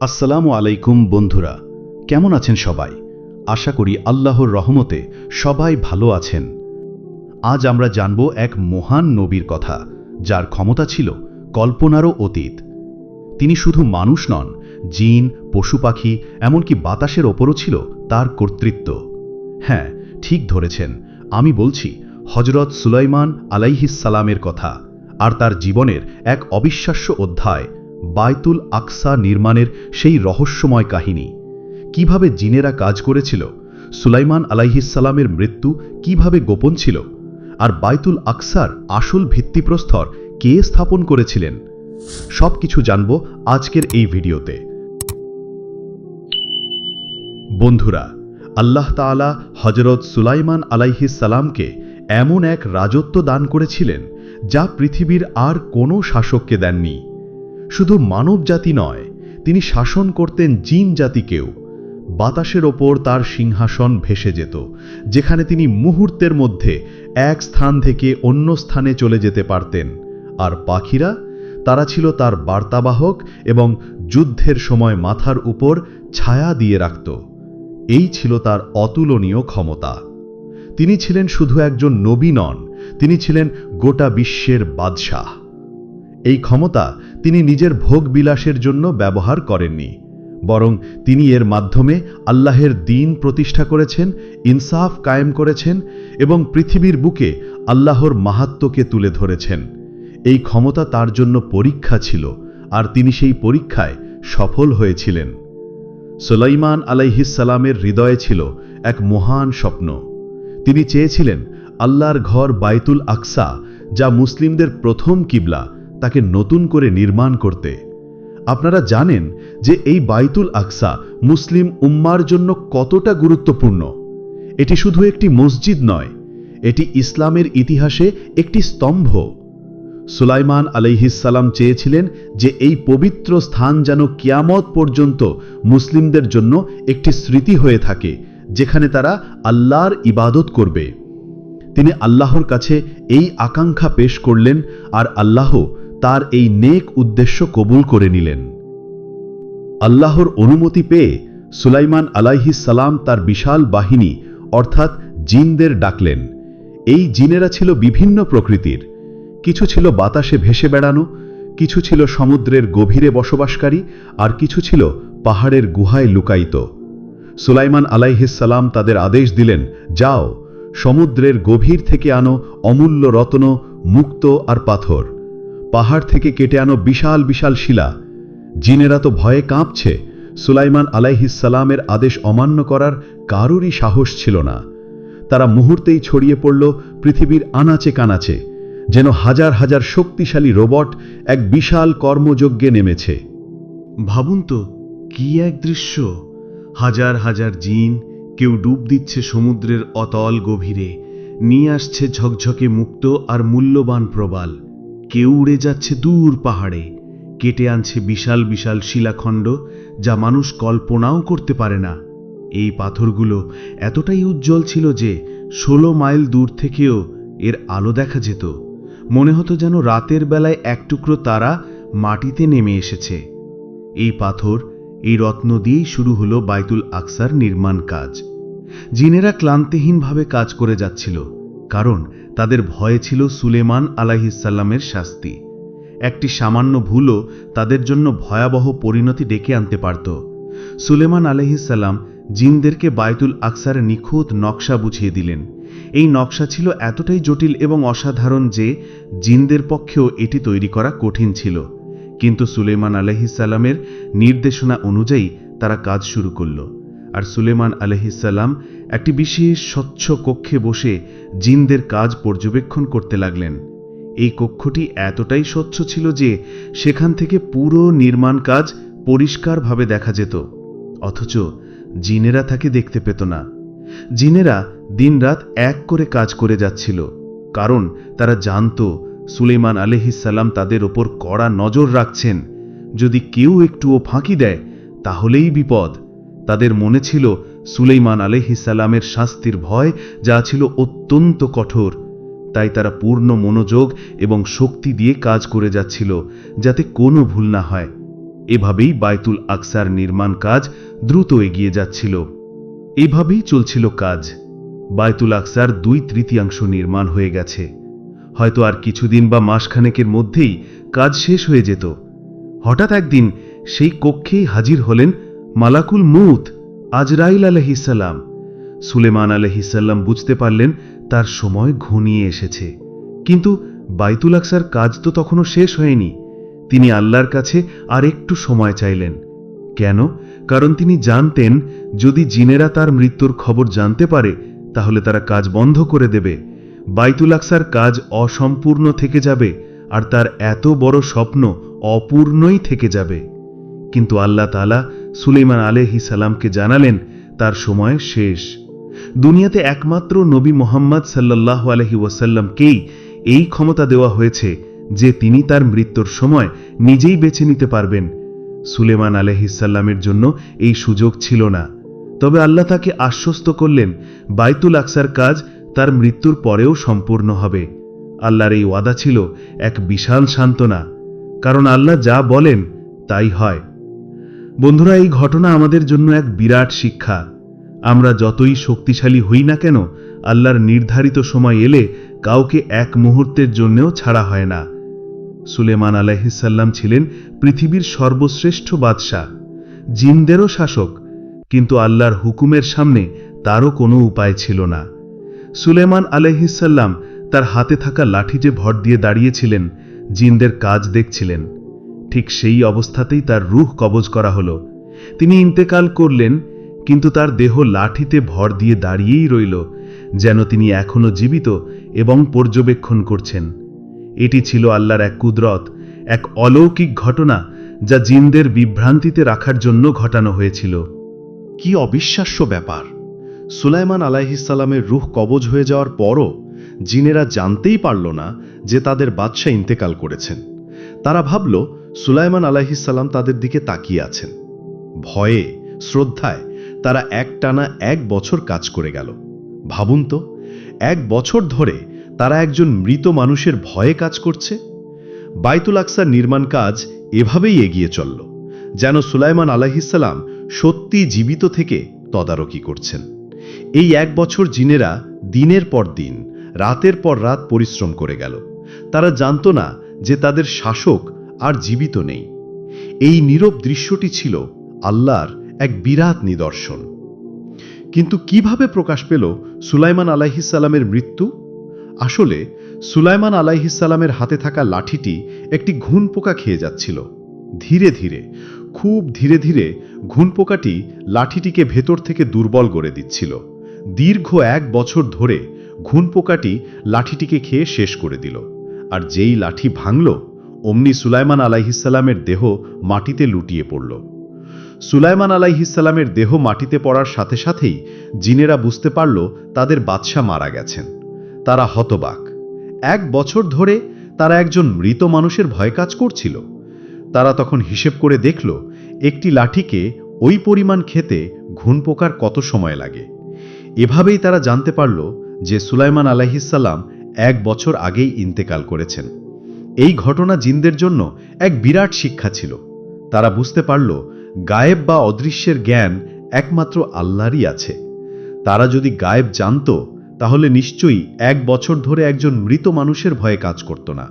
আসসালামু আলাইকুম বন্ধুরা, কেমন আছেন সবাই? আশা করি আল্লাহর রহমতে সবাই ভালো আছেন। আজ আমরা জানব এক মহান নবীর কথা, যার ক্ষমতা ছিল কল্পনারও অতীত। তিনি শুধু মানুষ নন, জিন, পশু পাখি, এমনকি বাতাসের ওপরও ছিল তার কর্তৃত্ব। হ্যাঁ ঠিক ধরেছেন, আমি বলছি হজরত সুলাইমান আলাইহিসালামের কথা, আর তার জীবনের এক অবিশ্বাস্য অধ্যায় বায়তুল আকসা নির্মাণের সেই রহস্যময় কাহিনী। কীভাবে জিনেরা কাজ করেছিল? সুলাইমান আলাইহিসালামের মৃত্যু কীভাবে গোপন ছিল? আর বায়তুল আকসার আসল ভিত্তিপ্রস্তর কে স্থাপন করেছিলেন? সবকিছু জানব আজকের এই ভিডিওতে। বন্ধুরা, আল্লাহ তাআলা হজরত সুলাইমান আলাইহিস সালামকে এমন এক রাজত্ব দান করেছিলেন যা পৃথিবীর আর কোনো শাসককে দেননি। শুধু মানব জাতি নয়, তিনি শাসন করতেন জিন জাতিকেও। বাতাসের ওপর তার সিংহাসন ভেসে যেত, যেখানে তিনি মুহূর্তের মধ্যে এক স্থান থেকে অন্য স্থানে চলে যেতে পারতেন। আর পাখিরা? তারা ছিল তার বার্তাবাহক এবং যুদ্ধের সময় মাথার উপর ছায়া দিয়ে রাখত। এই ছিল তার অতুলনীয় ক্ষমতা। তিনি ছিলেন শুধু একজন নবী নন, তিনি ছিলেন গোটা বিশ্বের বাদশাহ। এই ক্ষমতা তিনি নিজের ভোগ বিলাসের জন্য ব্যবহার করেননি, বরং তিনি এর মাধ্যমে আল্লাহের দিন প্রতিষ্ঠা করেছেন, ইনসাফ কায়েম করেছেন এবং পৃথিবীর বুকে আল্লাহর মাহাত্ম্যকে তুলে ধরেছেন। এই ক্ষমতা তার জন্য পরীক্ষা ছিল, আর তিনি সেই পরীক্ষায় সফল হয়েছিলেন। সোলাইমান আলাইহিসালামের হৃদয়ে ছিল এক মহান স্বপ্ন। তিনি চেয়েছিলেন, আল্লাহর ঘর বাইতুল আকসা, যা মুসলিমদের প্রথম কিবলা তাকে নতুন করে নির্মাণ করতে। আপনারা জানেন যে এই বাইতুল আকসা মুসলিম উম্মার জন্য কতটা গুরুত্বপূর্ণ। এটি শুধু একটি মসজিদ নয়, এটি ইসলামের ইতিহাসে একটি স্তম্ভ। সুলাইমান আলাইহিসাল্লাম চেয়েছিলেন যে এই পবিত্র স্থান যেন কিয়ামত পর্যন্ত মুসলিমদের জন্য একটি স্মৃতি হয়ে থাকে, যেখানে তারা আল্লাহর ইবাদত করবে। তিনি আল্লাহর কাছে এই আকাঙ্ক্ষা পেশ করলেন, আর আল্লাহ তার এই নেক উদ্দেশ্য কবুল করে নিলেন। আল্লাহর অনুমতি পেয়ে সুলাইমান আলাইহিস সালাম তার বিশাল বাহিনী, অর্থাৎ জিনদের ডাকলেন। এই জিনেরা ছিল বিভিন্ন প্রকৃতির। কিছু ছিল বাতাসে ভেসে বেড়ানো, কিছু ছিল সমুদ্রের গভীরে বসবাসকারী, আর কিছু ছিল পাহাড়ের গুহায় লুকায়িত। সুলাইমান আলাইহিসাল্লাম তাদের আদেশ দিলেন, যাও, সমুদ্রের গভীর থেকে আনো অমূল্য রত্ন, মুক্ত আর পাথর। পাহাড় থেকে কেটে আনো বিশাল বিশাল শিলা। জিনেরা তো ভয়ে কাঁপছে। সুলাইমান আলাইহিসালামের আদেশ অমান্য করার কারোরই সাহস ছিল না। তারা মুহূর্তেই ছড়িয়ে পড়ল পৃথিবীর আনাচে কানাচে, যেন হাজার হাজার শক্তিশালী রোবট এক বিশাল কর্মযজ্ঞে নেমেছে। ভাবুন তো, কি এক দৃশ্য। হাজার হাজার জিন কেউ ডুব দিচ্ছে সমুদ্রের অতল গভীরে, নিয়ে আসছে ঝকঝকে মুক্ত আর মূল্যবান প্রবাল। কেউ উড়ে যাচ্ছে দূর পাহাড়ে, কেটে আনছে বিশাল বিশাল শিলাখণ্ড যা মানুষ কল্পনাও করতে পারে না। এই পাথরগুলো এতটাই উজ্জ্বল ছিল যে ষোলো মাইল দূর থেকেও এর আলো দেখা যেত। মনে হতো যেন রাতের বেলায় এক টুকরো তারা মাটিতে নেমে এসেছে। এই পাথর, এই রত্ন দিয়েই শুরু হলো বাইতুল আকসার নির্মাণ কাজ। জিনেরা ক্লান্তিহীনভাবে কাজ করে যাচ্ছিল। কারণ তাদের ভয়ে ছিল সুলেমান আলাহিসাল্লামের শাস্তি। একটি সামান্য ভুলও তাদের জন্য ভয়াবহ পরিণতি ডেকে আনতে পারত। সুলেমান আলহিসাল্লাম জিনদেরকে বায়তুল আকসার নিখুঁত নকশা বুঝিয়ে দিলেন। এই নকশা ছিল এতটাই জটিল এবং অসাধারণ যে জিনদের পক্ষেও এটি তৈরি করা কঠিন ছিল। কিন্তু সুলেমান আলহিসাল্লামের নির্দেশনা অনুযায়ী তারা কাজ শুরু করল। আর সুলেমান আলহিসাল্লাম একটি বিশেষ স্বচ্ছ কক্ষে বসে জিনদের কাজ পর্যবেক্ষণ করতে লাগলেন। এই কক্ষটি এতটাই স্বচ্ছ ছিল যে সেখান থেকে পুরো নির্মাণ কাজ পরিষ্কারভাবে দেখা যেত। অথচ জিনেরা তাকে দেখতে পেত না। জিনেরা দিনরাত এক করে কাজ করে যাচ্ছিল, কারণ তারা জানত সুলেমান আলহিসাল্লাম তাদের ওপর কড়া নজর রাখছেন। যদি কেউ একটুও ফাঁকি দেয়, তাহলেই বিপদ। তাদের মনে ছিল সুলেইমান আলহিসাল্লামের শাস্তির ভয় যা ছিল অত্যন্ত কঠোর। তাই তারা পূর্ণ মনোযোগ এবং শক্তি দিয়ে কাজ করে যাচ্ছিল, যাতে কোনো ভুল না হয়। এভাবেই বায়তুল আকসার নির্মাণ কাজ দ্রুত এগিয়ে যাচ্ছিল। এভাবেই চলছিল কাজ। বায়তুল আকসার দুই তৃতীয়াংশ নির্মাণ হয়ে গেছে। হয়তো আর কিছুদিন বা মাসখানেকের মধ্যেই কাজ শেষ হয়ে যেত। হঠাৎ একদিন সেই কক্ষেই হাজির হলেন মালাকুল মুত আজরাইল আলহিসাল্লাম সুলেমান আলহিসাল্লাম বুঝতে পারলেন তার সময় ঘনিয়ে এসেছে। কিন্তু বাইতুল আকসার কাজ তো তখনও শেষ হয়নি। তিনি আল্লাহর কাছে আর একটু সময় চাইলেন। কেন? কারণ তিনি জানতেন, যদি জিনেরা তার মৃত্যুর খবর জানতে পারে, তাহলে তারা কাজ বন্ধ করে দেবে। বাইতুল আকসার কাজ অসম্পূর্ণ থেকে যাবে, আর তার এত বড় স্বপ্ন অপূর্ণই থেকে যাবে। কিন্তু আল্লাহ তালা সুলেমান আলেহি সালামকে জানালেন, তার সময় শেষ। দুনিয়াতে একমাত্র নবী মোহাম্মদ সাল্লাহ আলহি ওয়াসাল্লামকেই এই ক্ষমতা দেওয়া হয়েছে যে তিনি তার মৃত্যুর সময় নিজেই বেছে নিতে পারবেন। সুলেমান আলহিসাল্লামের জন্য এই সুযোগ ছিল না। তবে আল্লাহ তাকে আশ্বস্ত করলেন, বাইতুল আকসার কাজ তার মৃত্যুর পরেও সম্পূর্ণ হবে। আল্লাহর এই ওয়াদা ছিল এক বিশাল সান্ত্বনা। কারণ আল্লাহ যা বলেন, তাই হয়। বন্ধুরা, এই ঘটনা আমাদের জন্য এক বিরাট শিক্ষা। আমরা যতই শক্তিশালী হই না কেন, আল্লাহর নির্ধারিত সময় এলে কাউকে এক মুহূর্তের জন্যও ছাড়া হয় না। সুলেমান আলাইহিসাল্লাম ছিলেন পৃথিবীর সর্বশ্রেষ্ঠ বাদশাহ, জিনদেরও শাসক, কিন্তু আল্লাহর হুকুমের সামনে তারও কোনো উপায় ছিল না। সুলেমান আলাইহিসাল্লাম তার হাতে থাকা লাঠি যে ভর দিয়ে দাঁড়িয়েছিলেন, জিনদের কাজ দেখছিলেন। ঠিক সেই অবস্থাতেই তার রুহ কবজ করা হল। তিনি ইন্তেকাল করলেন, কিন্তু তার দেহ লাঠিতে ভর দিয়ে দাঁড়িয়েই রইল, যেন তিনি এখনও জীবিত এবং পর্যবেক্ষণ করছেন। এটি ছিল আল্লাহর এক কুদরত, এক অলৌকিক ঘটনা যা জিনদের বিভ্রান্তিতে রাখার জন্য ঘটানো হয়েছিল। কি অবিশ্বাস্য ব্যাপার! সুলাইমান আলাইহিসাল্লামের রুহ কবজ হয়ে যাওয়ার পরও জিনেরা জানতেই পারল না যে তাদের বাদশাহ ইন্তেকাল করেছেন। তারা ভাবল সুলাইমান আলাইহিসাল্লাম তাদের দিকে তাকিয়ে আছেন। ভয়ে, শ্রদ্ধায় তারা এক টানা এক বছর কাজ করে গেল। ভাবুন তো, এক বছর ধরে তারা একজন মৃত মানুষের ভয়ে কাজ করছে? বাইতুল আকসার নির্মাণ কাজ এভাবেই এগিয়ে চলল, যেন সুলাইমান আলাহিসাল্লাম সত্যি জীবিত থেকে তদারকি করছেন। এই এক বছর জিনেরা দিনের পর দিন, রাতের পর রাত পরিশ্রম করে গেল। তারা জানত না যে তাদের শাসক আর জীবিত নেই। এই নীরব দৃশ্যটি ছিল আল্লাহর এক বিরাট নিদর্শন। কিন্তু কীভাবে প্রকাশ পেল সুলাইমান আলাইহিসাল্লামের মৃত্যু? আসলে সুলাইমান আলাইহিসাল্লামের হাতে থাকা লাঠিটি একটি ঘুন পোকা খেয়ে যাচ্ছিল। ধীরে ধীরে, খুব ধীরে ধীরে ঘুন পোকাটি লাঠিটিকে ভেতর থেকে দুর্বল করে দিচ্ছিল। দীর্ঘ এক বছর ধরে ঘুন পোকাটি লাঠিটিকে খেয়ে শেষ করে দিল। আর যেই লাঠি ভাঙল অমনি সুলাইমান আলাইহিসাল্লামের দেহ মাটিতে লুটিয়ে পড়ল। সুলাইমান আলাইহিসাল্লামের দেহ মাটিতে পড়ার সাথে সাথেই জিনেরা বুঝতে পারল তাদের বাদশা মারা গেছেন। তারা হতবাক। এক বছর ধরে তারা একজন মৃত মানুষের ভয় কাজ করছিল। তারা তখন হিসেব করে দেখল, একটি লাঠিকে ওই পরিমাণ খেতে ঘুন পোকার কত সময় লাগে। এভাবেই তারা জানতে পারল যে সুলাইমান আলাইহিসাল্লাম এক বছর আগেই ইন্তেকাল করেছেন। এই ঘটনা জিনদের জন্য এক বিরাট শিক্ষা ছিল। তারা বুঝতে পারল, গায়েব বা অদৃশ্যের জ্ঞান একমাত্র আল্লাহরই আছে। তারা যদি গায়েব জানত, তাহলে নিশ্চয়ই এক বছর ধরে একজন মৃত মানুষের ভয়ে কাজ করত না।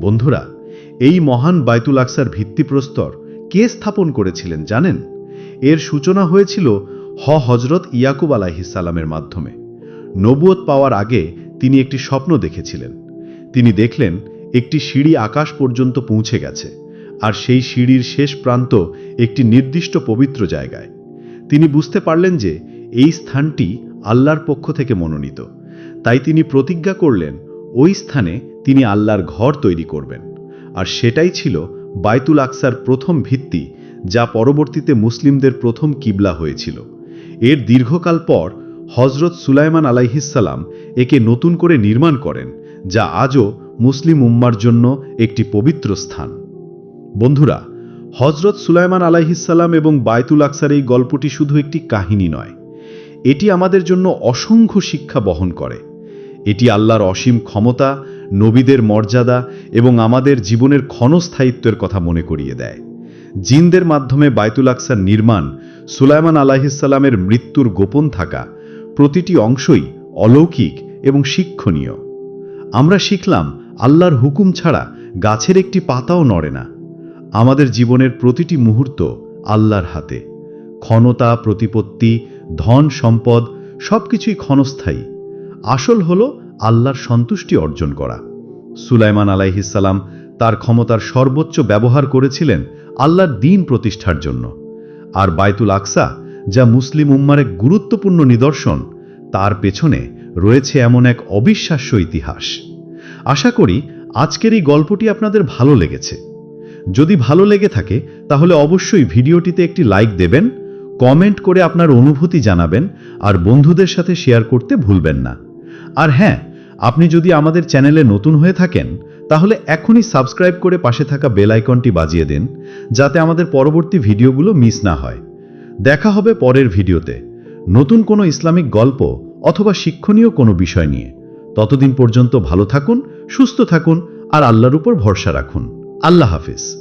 বন্ধুরা, এই মহান বাইতুল আকসার ভিত্তিপ্রস্তর কে স্থাপন করেছিলেন জানেন? এর সূচনা হয়েছিল হ হজরত ইয়াকুব আলাহিসাল্লামের মাধ্যমে। নবুয়ত পাওয়ার আগে তিনি একটি স্বপ্ন দেখেছিলেন। তিনি দেখলেন একটি সিঁড়ি আকাশ পর্যন্ত পৌঁছে গেছে, আর সেই সিঁড়ির শেষ প্রান্ত একটি নির্দিষ্ট পবিত্র জায়গায়। তিনি বুঝতে পারলেন যে এই স্থানটি আল্লাহর পক্ষ থেকে মনোনীত। তাই তিনি প্রতিজ্ঞা করলেন, ওই স্থানে তিনি আল্লাহর ঘর তৈরি করবেন। আর সেটাই ছিল বাইতুল আকসার প্রথম ভিত্তি, যা পরবর্তীতে মুসলিমদের প্রথম কিবলা হয়েছিল। এর দীর্ঘকাল পর হজরত সুলাইমান আলাইহিসাল্লাম একে নতুন করে নির্মাণ করেন, যা আজও মুসলিম উম্মার জন্য একটি পবিত্র স্থান। বন্ধুরা হজরত সুলাইমান আলাইহিসাল্লাম এবং বাইতুল আকসার এই গল্পটি শুধু একটি কাহিনী নয়। এটি আমাদের জন্য অসংখ্য শিক্ষা বহন করে। এটি আল্লাহর অসীম ক্ষমতা, নবীদের মর্যাদা এবং আমাদের জীবনের ক্ষণস্থায়িত্বের কথা মনে করিয়ে দেয়। জিনদের মাধ্যমে বাইতুল আকসার নির্মাণ, সুলাইমান আলাহিসাল্লামের মৃত্যুর গোপন থাকা প্রতিটি অংশই অলৌকিক এবং শিক্ষণীয়। আমরা শিখলাম আল্লাহর হুকুম ছাড়া গাছের একটি পাতাও নড়ে না। আমাদের জীবনের প্রতিটি মুহূর্ত আল্লাহর হাতে। ক্ষণতা, প্রতিপত্তি, ধন, সম্পদ, সবকিছুই ক্ষণস্থায়ী। আসল হল আল্লাহর সন্তুষ্টি অর্জন করা। সুলাইমান আলাইহিসাল্লাম তার ক্ষমতার সর্বোচ্চ ব্যবহার করেছিলেন আল্লাহর দিন প্রতিষ্ঠার জন্য। আর বাইতুল আকসা, যা মুসলিম উম্মার এক গুরুত্বপূর্ণ নিদর্শন, তার পেছনে রয়েছে এমন এক অবিশ্বাস্য ইতিহাস। আশা করি আজকের এই গল্পটি আপনাদের ভালো লেগেছে। যদি ভালো লেগে থাকে, তাহলে অবশ্যই ভিডিওটিতে একটি লাইক দেবেন, কমেন্ট করে আপনার অনুভূতি জানাবেন, আর বন্ধুদের সাথে শেয়ার করতে ভুলবেন না। আর হ্যাঁ আপনি যদি আমাদের চ্যানেলে নতুন হয়ে থাকেন, তাহলে এখনই সাবস্ক্রাইব করে পাশে থাকা বেল আইকনটি বাজিয়ে দিন, যাতে আমাদের পরবর্তী ভিডিওগুলো মিস না হয়। দেখা হবে পরের ভিডিওতে। নতুন কোনো ইসলামিক গল্প অথবা শিক্ষণীয় কোনো বিষয় নিয়ে। ততদিন পর্যন্ত ভালো থাকুন সুস্থ থাকুন আর আল্লাহর উপর ভরসা রাখুন। আল্লাহ হাফিজ।